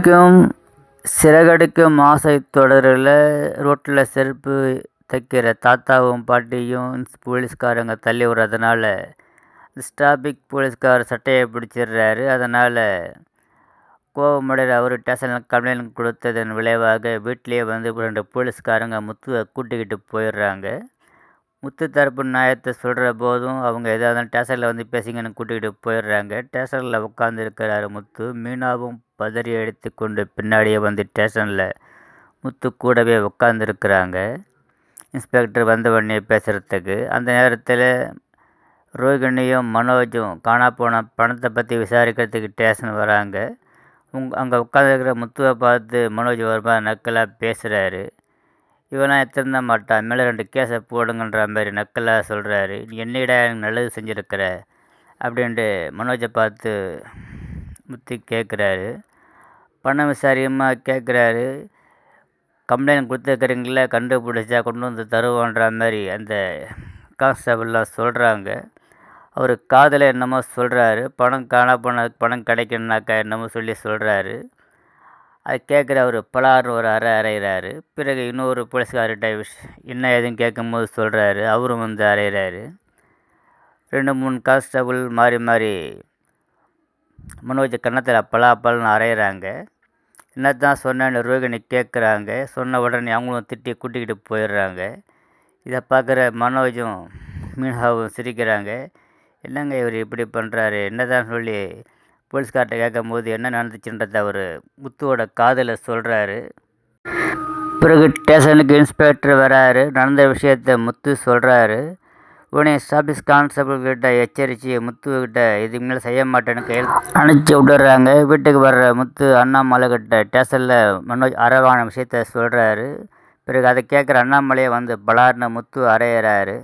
வணக்கம். சிறகடிக்கும் ஆசை தொடரில் ரோட்டில் செருப்பு தைக்கிற தாத்தாவும் பாட்டியும் போலீஸ்காரங்க தள்ளி விடுறதுனால ஸ்டாபிக் போலீஸ்கார் சட்டையை பிடிச்சிடுறாரு. அதனால் கோபமடைகிற அவர் ஸ்டேஷனில் கம்ப்ளைண்ட் கொடுத்ததன் விளைவாக வீட்டிலேயே வந்து ரெண்டு போலீஸ்காரங்க முத்துவை கூட்டிக்கிட்டு போயிடுறாங்க. முத்து தரப்பு நியாயத்தை சொல்கிற போதும் அவங்க எதாவது ஸ்டேஷனில் வந்து பேசிங்கன்னு கூட்டிக்கிட்டு போயிடுறாங்க. ஸ்டேஷனில் உட்காந்துருக்கிறாரு முத்து. மீனாவும் பதறி அடித்து கொண்டு பின்னாடியே வந்து ஸ்டேஷனில் முத்து கூடவே உட்காந்துருக்குறாங்க இன்ஸ்பெக்டர் வந்த உடனே பேசுகிறதுக்கு அந்த நேரத்தில் ரோகிணியும் மனோஜும் காணா போன பணத்தை பற்றி விசாரிக்கிறதுக்கு ஸ்டேஷன் வராங்க. உங் அங்கே உட்காந்துருக்கிற முத்துவை பார்த்து மனோஜ் வருமா நக்கலாக பேசுகிறாரு இவெல்லாம் எடுத்திருந்த மாட்டான் மேலே ரெண்டு கேஸை போடுங்கன்ற மாதிரி நக்கலாக சொல்கிறாரு நீ என்னடா எனக்கு நல்லது செஞ்சுருக்கிற? அப்படின்ட்டு மனோஜை பார்த்து முத்து கேட்குறாரு பணம் விசாரியமாக கேட்குறாரு கம்ப்ளைண்ட் கொடுத்துருக்குறீங்கள கண்டுபிடிச்சா கொண்டு வந்து தருவோன்ற மாதிரி அந்த கான்ஸ்டபிள்லாம் சொல்கிறாங்க அவர் காதில் என்னமோ சொல்கிறாரு பணம் காணா போன பணம் கிடைக்கணுனாக்கா என்னமோ சொல்லி சொல்கிறாரு அது கேட்குற அவர் பலார்னு ஒரு அறை அறையிறாரு. பிறகு இன்னொரு போலீஸ்கார்கிட்ட விஷ் என்ன ஏதுன்னு கேட்கும்போது சொல்கிறாரு அவரும் வந்து அறையிறாரு. ரெண்டு மூணு கான்ஸ்டபுள் மாறி மாறி மனோஜ் கன்னத்தில் பலா பலன்னு அறையிறாங்க என்ன தான் சொன்னேன்னு ரோகிணி கேட்குறாங்க சொன்ன உடனே அவங்களும் திட்டி கூட்டிக்கிட்டு போயிடுறாங்க. இதை பார்க்குற மனோஜும் மீனாவும் சிரிக்கிறாங்க. என்னங்க இவர் இப்படி பண்ணுறாரு என்ன தான் சொல்லி போலீஸ்கார்ட்ட கேட்கும்போது என்ன நடந்துச்சுன்றத அவர் முத்துவோட காதில் சொல்கிறாரு பிறகு ஸ்டேஷனுக்கு இன்ஸ்பெக்டர் வராரு. நடந்த விஷயத்த முத்து சொல்கிறாரு உடனே சப்ஸ் கான்ஸ்டபிள்கிட்ட எச்சரித்து முத்துக்கிட்ட இதுக்கு மேலே செய்ய மாட்டேன்னு கையில் அனுப்பிச்சி விட்டுறாங்க. வீட்டுக்கு வர்ற முத்து அண்ணாமலை கிட்ட ஸ்டேஷனில் மனோஜ் அறவான விஷயத்த சொல்கிறாரு பிறகு அதை கேட்குற அண்ணாமலையை வந்து பலார்னு முத்து அறையிறாரு.